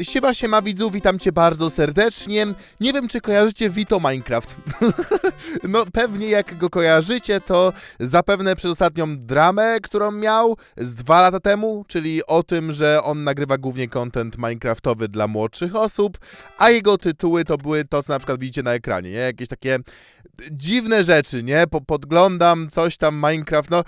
Siema, siema widzu, witam cię bardzo serdecznie. Nie wiem, czy kojarzycie Vito Minecraft. no pewnie jak go kojarzycie, to zapewne przez ostatnią dramę, którą miał z dwa lata temu, czyli o tym, że on nagrywa głównie content minecraftowy dla młodszych osób, a jego tytuły to były to, co na przykład widzicie na ekranie, nie? Jakieś takie dziwne rzeczy, nie? Po, podglądam coś tam Minecraft, no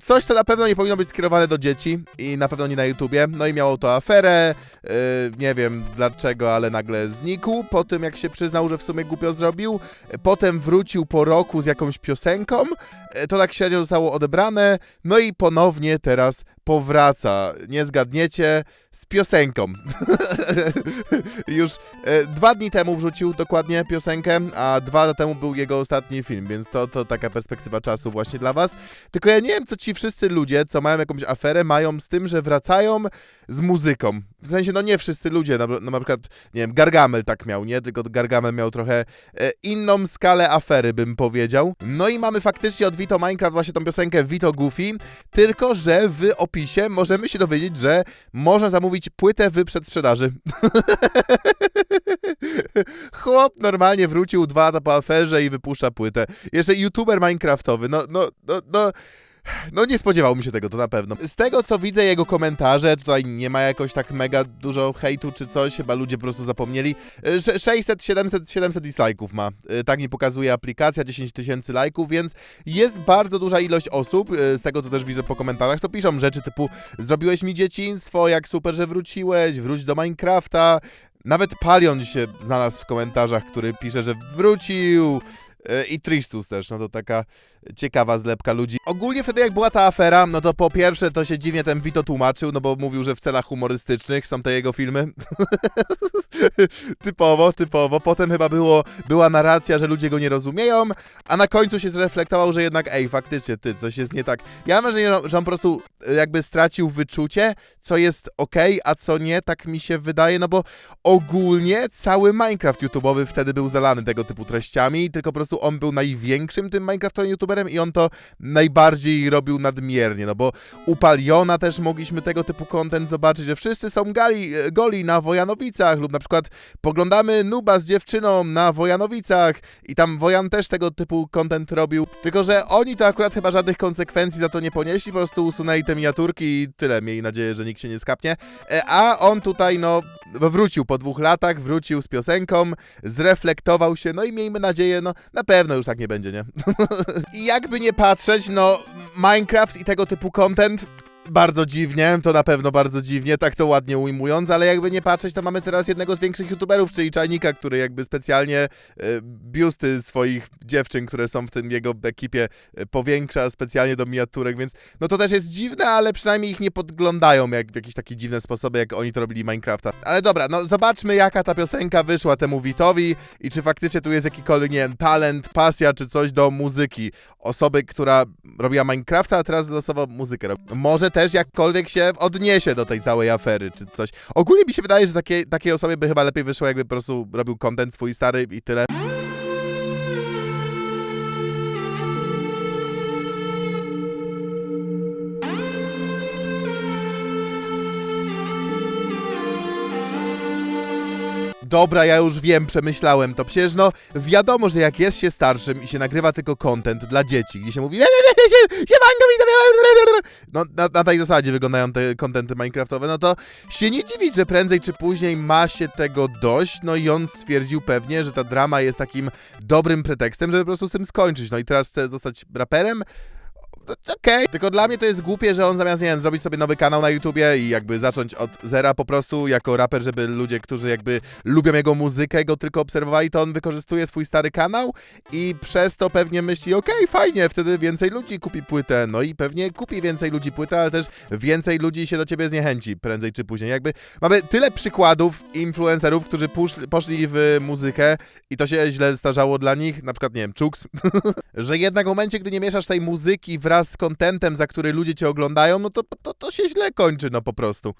coś, co na pewno nie powinno być skierowane do dzieci i na pewno nie na YouTubie. No i miało to aferę, yy, nie wiem dlaczego, ale nagle znikł po tym, jak się przyznał, że w sumie głupio zrobił. Potem wrócił po roku z jakąś piosenką, yy, to tak średnio zostało odebrane, no i ponownie teraz powraca, nie zgadniecie, z piosenką. Już e, dwa dni temu wrzucił dokładnie piosenkę, a dwa lata temu był jego ostatni film, więc to, to taka perspektywa czasu właśnie dla was. Tylko ja nie wiem, co ci wszyscy ludzie, co mają jakąś aferę, mają z tym, że wracają z muzyką. W sensie, no nie wszyscy ludzie, no, no na przykład, nie wiem, Gargamel tak miał, nie? Tylko Gargamel miał trochę e, inną skalę afery, bym powiedział. No i mamy faktycznie od Vito Minecraft właśnie tą piosenkę Vito Goofy, tylko że w opisie możemy się dowiedzieć, że można zamówić płytę w przedsprzedaży. Chłop normalnie wrócił dwa lata po aferze i wypuszcza płytę. Jeszcze youtuber minecraftowy, no, no, no, no... No nie spodziewałbym się tego, to na pewno. Z tego co widzę jego komentarze, tutaj nie ma jakoś tak mega dużo hejtu czy coś, chyba ludzie po prostu zapomnieli. E, sze- 600, 700, 700 dislike'ów ma. E, Tak mi pokazuje aplikacja, 10 tysięcy lajków, więc jest bardzo duża ilość osób, e, z tego co też widzę po komentarzach, to piszą rzeczy typu zrobiłeś mi dzieciństwo, jak super, że wróciłeś, wróć do Minecrafta. Nawet Palion się znalazł w komentarzach, który pisze, że wrócił. E, I Tristus też, no to taka ciekawa zlepka ludzi. Ogólnie wtedy jak była ta afera, no to po pierwsze to się dziwnie ten Vito tłumaczył, no bo mówił, że w celach humorystycznych są te jego filmy. typowo, typowo. Potem chyba było, była narracja, że ludzie go nie rozumieją, a na końcu się zreflektował, że jednak ej, faktycznie ty, coś jest nie tak. Ja mam wrażenie, że on po prostu e, jakby stracił wyczucie, co jest okej, a co nie, tak mi się wydaje, no bo ogólnie cały Minecraft YouTube'owy wtedy był zalany tego typu treściami, tylko po prostu on był największym tym Minecraftowym YouTuberem i on to najbardziej robił nadmiernie, no bo u Paliona też mogliśmy tego typu content zobaczyć, że wszyscy są gali, e, goli na Wojanowicach lub na przykład poglądamy Nuba z dziewczyną na Wojanowicach i tam Wojan też tego typu content robił, tylko że oni to akurat chyba żadnych konsekwencji za to nie ponieśli, po prostu usunęli te miniaturki i tyle, mieli nadzieję, że nikt się nie skapnie, E, a on tutaj no wrócił po dwóch latach, wrócił z piosenką, zreflektował się, no i miejmy nadzieję, no na pewno już tak nie będzie, nie? I jakby nie patrzeć, no Minecraft i tego typu content bardzo dziwnie, to na pewno bardzo dziwnie, tak to ładnie ujmując, ale jakby nie patrzeć, to mamy teraz jednego z większych youtuberów, czyli Czajnika, który jakby specjalnie e, biusty swoich dziewczyn, które są w tym jego ekipie e, powiększa specjalnie do miniaturek, więc no to też jest dziwne, ale przynajmniej ich nie podglądają jak w jakieś takie dziwne sposoby, jak oni to robili Minecrafta. Ale dobra, no zobaczmy jaka ta piosenka wyszła temu Witowi i czy faktycznie tu jest jakikolwiek, nie wiem, talent, pasja czy coś do muzyki. Osoby, która robiła Minecrafta, a teraz losowo muzykę robi. Może też jakkolwiek się odniesie do tej całej afery, czy coś. Ogólnie mi się wydaje, że takie, takiej osobie by chyba lepiej wyszło, jakby po prostu robił content swój stary i tyle. Dobra, ja już wiem, przemyślałem to. Przecież no, wiadomo, że jak jest się starszym i się nagrywa tylko content dla dzieci, gdzie się mówi no na, na tej zasadzie wyglądają te kontenty minecraftowe, no to się nie dziwić, że prędzej czy później ma się tego dość, no i on stwierdził pewnie, że ta drama jest takim dobrym pretekstem, żeby po prostu z tym skończyć, no i teraz chce zostać raperem, no, Okej, tylko dla mnie to jest głupie, że on zamiast, nie wiem, zrobić sobie nowy kanał na YouTubie i jakby zacząć od zera po prostu jako raper, żeby ludzie, którzy jakby lubią jego muzykę, go tylko obserwowali, to on wykorzystuje swój stary kanał i przez to pewnie myśli, okej, fajnie, wtedy więcej ludzi kupi płytę, no i pewnie kupi więcej ludzi płytę, ale też więcej ludzi się do ciebie zniechęci prędzej czy później. Jakby mamy tyle przykładów influencerów, którzy poszli w muzykę i to się źle starzało dla nich, na przykład, nie wiem, Czuks, że jednak w momencie, gdy nie mieszasz tej muzyki wraz z kontentem, za który ludzie cię oglądają, no to, to, to się źle kończy, no po prostu.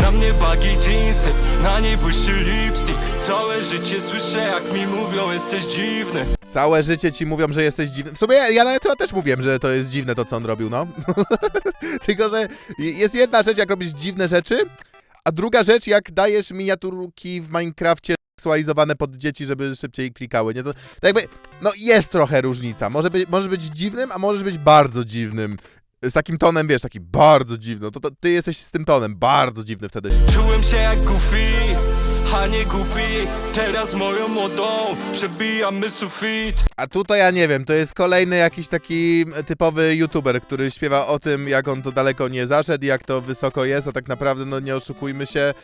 Na mnie bagi jeansy, na niej błyszczy lipstick Całe życie słyszę jak mi mówią jesteś dziwny Całe życie ci mówią, że jesteś dziwny. W sumie ja, ja nawet chyba też mówiłem, że to jest dziwne to, co on robił, no. Tylko, że jest jedna rzecz, jak robisz dziwne rzeczy, A druga rzecz, jak dajesz miniaturki w Minecrafcie seksualizowane pod dzieci, żeby szybciej klikały, nie? To, to jakby, no jest trochę różnica. Może być, możesz być dziwnym, a możesz być bardzo dziwnym. Z takim tonem, wiesz, taki bardzo dziwny. To, to ty jesteś z tym tonem, bardzo dziwny wtedy. Czułem się jak Goofy, a nie głupi Teraz moją młodą przebijamy sufit A tutaj ja nie wiem, to jest kolejny jakiś taki typowy youtuber, który śpiewa o tym, jak on to daleko nie zaszedł i jak to wysoko jest, a tak naprawdę, no nie oszukujmy się,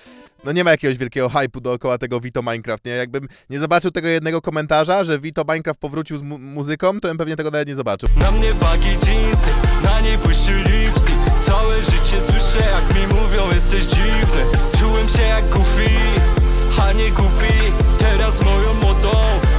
no nie ma jakiegoś wielkiego hype'u dookoła tego Vito Minecraft, nie? Jakbym nie zobaczył tego jednego komentarza, że Vito Minecraft powrócił z mu muzyką, to bym pewnie tego nawet nie zobaczył. Na mnie bagi jeansy, na niej błyszczy lipstick Całe życie słyszę jak mi mówią jesteś dziwny Czułem się jak Goofy, a nie głupi Teraz moją młodą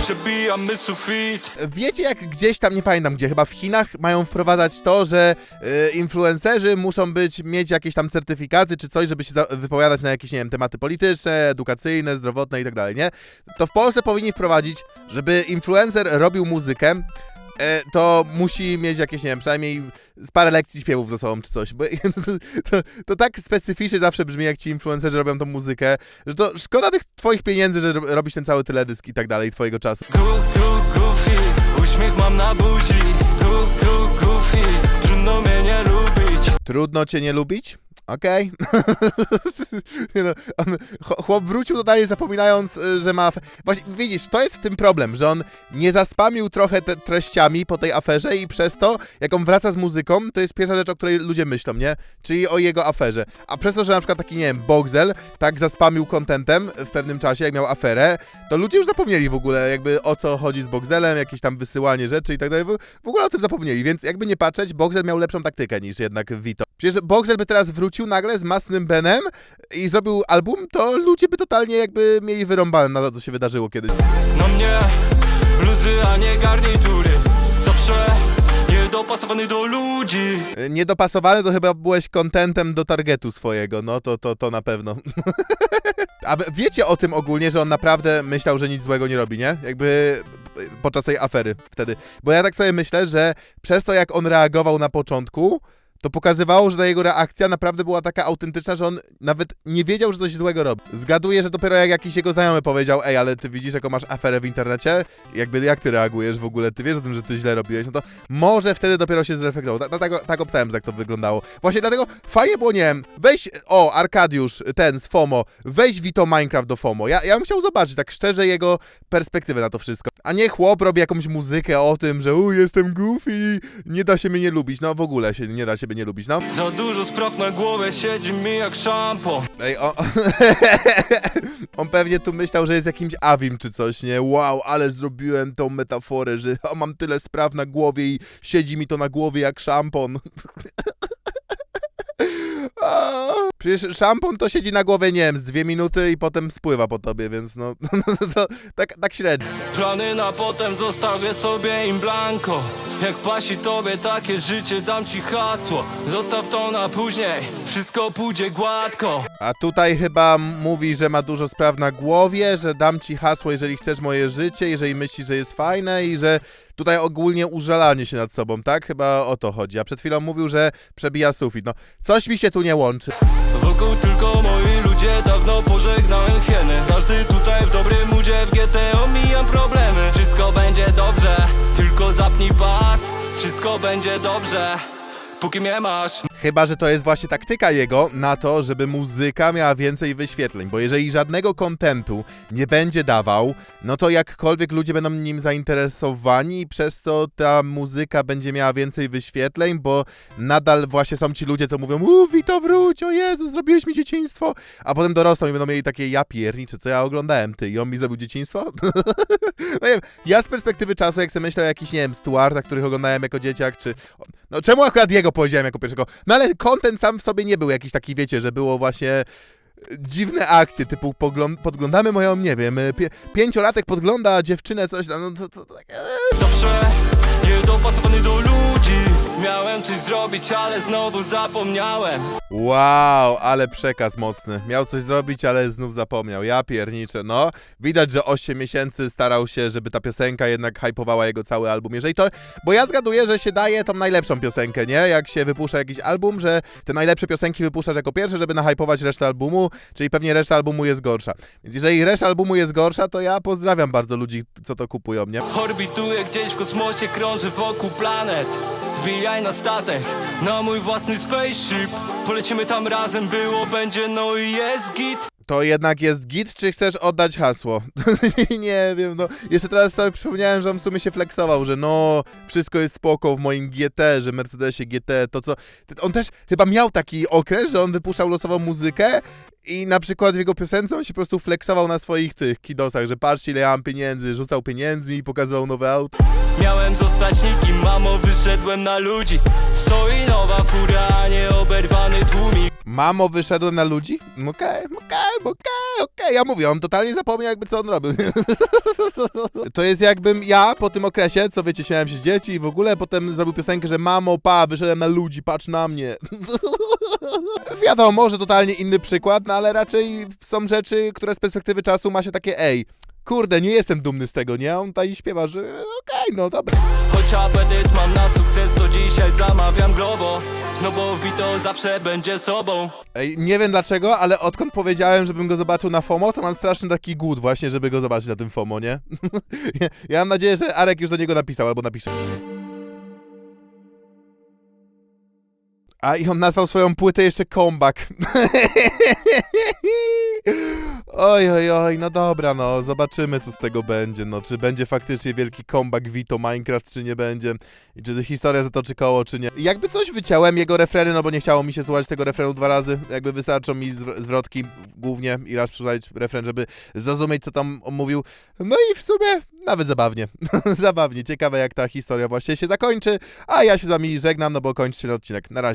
przebijamy sufit Wiecie, jak gdzieś tam, nie pamiętam gdzie, chyba w Chinach mają wprowadzać to, że y, influencerzy muszą być, mieć jakieś tam certyfikaty czy coś, żeby się za- wypowiadać na jakieś, nie wiem, tematy polityczne, edukacyjne, zdrowotne i tak dalej, nie? To w Polsce powinni wprowadzić, żeby influencer robił muzykę, e, to musi mieć jakieś, nie wiem, przynajmniej z parę lekcji śpiewów ze sobą czy coś, bo to, to, to tak specyficznie zawsze brzmi, jak ci influencerzy robią tą muzykę, że to szkoda tych twoich pieniędzy, że ro- robisz ten cały teledysk i tak dalej, twojego czasu. Gu, gu, goofy, uśmiech mam na buzi Gu, gu, goofy, trudno mnie nie lubić Trudno cię nie lubić? Okej. Nie no, on- ch- chłop wrócił totalnie zapominając, y, że ma... Właśnie, widzisz, to jest w tym problem, że on nie zaspamił trochę te treściami po tej aferze i przez to, jak on wraca z muzyką, to jest pierwsza rzecz, o której ludzie myślą, nie? Czyli o jego aferze. A przez to, że na przykład taki, nie wiem, Boxel tak zaspamił kontentem w pewnym czasie, jak miał aferę, to ludzie już zapomnieli w ogóle jakby o co chodzi z Boxelem, jakieś tam wysyłanie rzeczy i tak dalej. W ogóle o tym zapomnieli, więc jakby nie patrzeć, Boxel miał lepszą taktykę niż jednak Vito. Przecież Boxel by teraz wrócił nagle z masnym Benem i zrobił album, to ludzie by totalnie jakby mieli wyrąbane na to, co się wydarzyło kiedyś. Na mnie bluzy, a nie garnitury Zawsze niedopasowany do ludzi E, Niedopasowany to chyba byłeś kontentem do targetu swojego, no to, to, to na pewno. A wiecie o tym ogólnie, że on naprawdę myślał, że nic złego nie robi, nie? Jakby e, podczas tej afery wtedy. Bo ja tak sobie myślę, że przez to, jak on reagował na początku, to pokazywało, że ta jego reakcja naprawdę była taka autentyczna, że on nawet nie wiedział, że coś złego robi. Zgaduję, że dopiero jak jakiś jego znajomy powiedział, ej, ale ty widzisz, jaką masz aferę w internecie? Jakby jak ty reagujesz w ogóle? Ty wiesz o tym, że ty źle robiłeś? No to może wtedy dopiero się zreflektował. Tak, tak, tak obstałem, jak to wyglądało. Właśnie dlatego fajnie było, nie wiem, weź, o, Arkadiusz, ten z FOMO, weź Vito Minecraft do FOMO. Ja, ja bym chciał zobaczyć tak szczerze jego perspektywę na to wszystko. A nie chłop robi jakąś muzykę o tym, że u, jestem goofy, nie da się mnie nie lubić. No w ogóle się nie da się nie lubić, no. Za dużo spraw na głowie siedzi mi jak szampon Ej, on, on pewnie tu myślał, że jest jakimś awim czy coś, nie? Wow, ale zrobiłem tą metaforę, że o, mam tyle spraw na głowie i siedzi mi to na głowie jak szampon. Przecież szampon to siedzi na głowie, nie wiem, z dwie minuty i potem spływa po tobie, więc no, to, tak, tak średnio. Plany na potem zostawię sobie im blanko Jak pasi tobie takie życie dam ci hasło Zostaw to na później, wszystko pójdzie gładko A tutaj chyba mówi, że ma dużo spraw na głowie, że dam ci hasło, jeżeli chcesz moje życie, jeżeli myślisz, że jest fajne i że tutaj ogólnie użalanie się nad sobą, tak? Chyba o to chodzi. A przed chwilą mówił, że przebija sufit. No, coś mi się tu nie łączy. Wokół tylko moi ludzie, dawno pożegnałem hieny. Każdy tutaj w dobrym moodzie, w GT omijam problemy. Wszystko będzie dobrze, tylko zapnij pas. Wszystko będzie dobrze, póki mnie masz Chyba, że to jest właśnie taktyka jego na to, żeby muzyka miała więcej wyświetleń, bo jeżeli żadnego kontentu nie będzie dawał, no to jakkolwiek ludzie będą nim zainteresowani i przez to ta muzyka będzie miała więcej wyświetleń, bo nadal właśnie są ci ludzie, co mówią uuu, Wito wróć, o Jezu, zrobiłeś mi dzieciństwo, a potem dorosną i będą mieli takie ja pierniczy, co ja oglądałem, ty, i on mi zrobił dzieciństwo? no wiem, ja z perspektywy czasu, jak sobie myślę o jakichś, nie wiem, Stuartach, których oglądałem jako dzieciak, czy... No czemu akurat jego powiedziałem jako pierwszego? No ale kontent sam w sobie nie był jakiś taki, wiecie, że było właśnie e, dziwne akcje, typu podglądamy moją, nie wiem, e, pie- pięciolatek podgląda dziewczynę, coś tam, no to, to, to, e, Miałem coś zrobić, ale znowu zapomniałem Wow, ale przekaz mocny. Miał coś zrobić, ale znów zapomniał. Ja pierniczę, no. Widać, że 8 miesięcy starał się, żeby ta piosenka jednak hypowała jego cały album. Jeżeli to... Bo ja zgaduję, że się daje tą najlepszą piosenkę, nie? Jak się wypuszcza jakiś album, że te najlepsze piosenki wypuszczasz jako pierwsze, żeby nahypować resztę albumu, czyli pewnie reszta albumu jest gorsza. Więc jeżeli reszta albumu jest gorsza, to ja pozdrawiam bardzo ludzi, co to kupują, nie? Orbituję gdzieś w kosmosie, krążę wokół planet Wbijaj na statek, na mój własny spaceship Polecimy tam razem, było, będzie, no i jest git To jednak jest git, czy chcesz oddać hasło? nie wiem, no. Jeszcze teraz sobie przypomniałem, że on w sumie się flexował, że no, wszystko jest spoko w moim GT, że Mercedesie GT, to co... On też chyba miał taki okres, że on wypuszczał losową muzykę i na przykład w jego piosence on się po prostu flexował na swoich tych kidosach, że patrzcie ile ja mam pieniędzy, rzucał pieniędzmi i pokazywał nowe auto. Miałem zostać nikim, mamo, wyszedłem na ludzi Stoi nowa fura, a nie oberwany tłumik Mamo, wyszedłem na ludzi? Okej, okej, okej, okej. Ja mówię, on totalnie zapomniał jakby co on robił. to jest jakbym ja po tym okresie, co wiecie, śmiałem się z dzieci i w ogóle potem zrobił piosenkę, że mamo, pa, wyszedłem na ludzi, patrz na mnie. Wiadomo, że totalnie inny przykład, no ale raczej są rzeczy, które z perspektywy czasu ma się takie, ej, kurde, nie jestem dumny z tego, nie? On tutaj śpiewa, że okej, no dobra. Choć apetyt mam na sukces, to dzisiaj zamawiam globo No bo Vito zawsze będzie sobą Ej, nie wiem dlaczego, ale odkąd powiedziałem, żebym go zobaczył na FOMO, to mam straszny taki głód właśnie, żeby go zobaczyć na tym FOMO, nie? ja, ja mam nadzieję, że Arek już do niego napisał, albo napisze. A i on nazwał swoją płytę jeszcze Comeback. oj, oj, oj, no dobra, no, zobaczymy co z tego będzie, no, czy będzie faktycznie wielki comeback Vito Minecraft, czy nie będzie, i czy historia zatoczy koło, czy nie. Jakby coś wyciąłem jego refreny, no bo nie chciało mi się słuchać tego refrenu dwa razy, jakby wystarczą mi zwr- zwrotki głównie i raz przesłuchać refren, żeby zrozumieć, co tam mówił. No i w sumie nawet zabawnie. zabawnie. Ciekawe, jak ta historia właśnie się zakończy. A ja się z wami żegnam, no bo kończy się odcinek. Na razie.